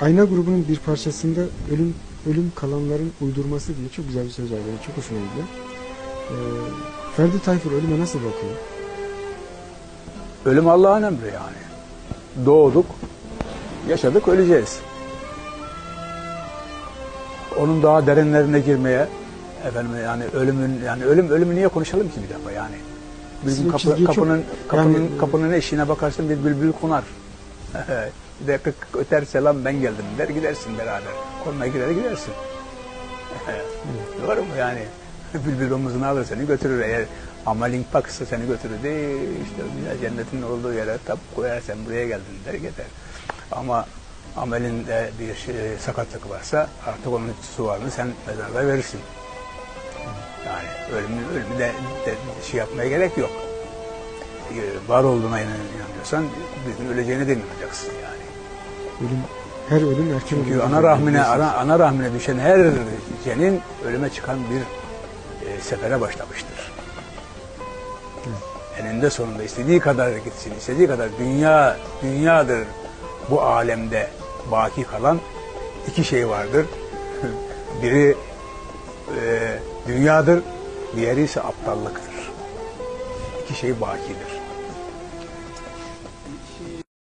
Ayna grubunun bir parçasında ölüm ölüm kalanların uydurması diye çok güzel bir söz var. Benim çok hoşuma gidiyor. Ee, Ferdi Tayfur ölüme nasıl bakıyor? Ölüm Allah'ın emri yani. Doğduk, yaşadık, öleceğiz. Onun daha derinlerine girmeye efendim yani ölümün yani ölüm ölümü niye konuşalım ki bir defa yani. Bizim kapı, kapının kapının yani- kapının eşiğine bakarsın bir bülbül konar. bir de kık öter selam ben geldim der gidersin beraber. Koluna girer gidersin. Doğru mu yani? Bülbül omuzuna alır seni götürür eğer amalin paksa seni götürür de işte cennetin olduğu yere tap koyar sen buraya geldin der gider. Ama amelinde bir şey, sakatlık varsa artık onun suvarını sen mezarda verirsin. Yani ölümü, ölümü de, de şey yapmaya gerek yok. Ee, Var olduğuna inan- inanıyorsan bir gün öleceğine de inanacaksın yani. Ölüm her ölüm erken Çünkü ana rahmine ana, ana rahmine düşen her cenin ölüme çıkan bir e, sefere başlamıştır. Eninde sonunda istediği kadar gitsin, istediği kadar dünya dünyadır bu alemde baki kalan iki şey vardır. Biri e, dünyadır, diğeri ise aptallıktır. İki şey bakidir.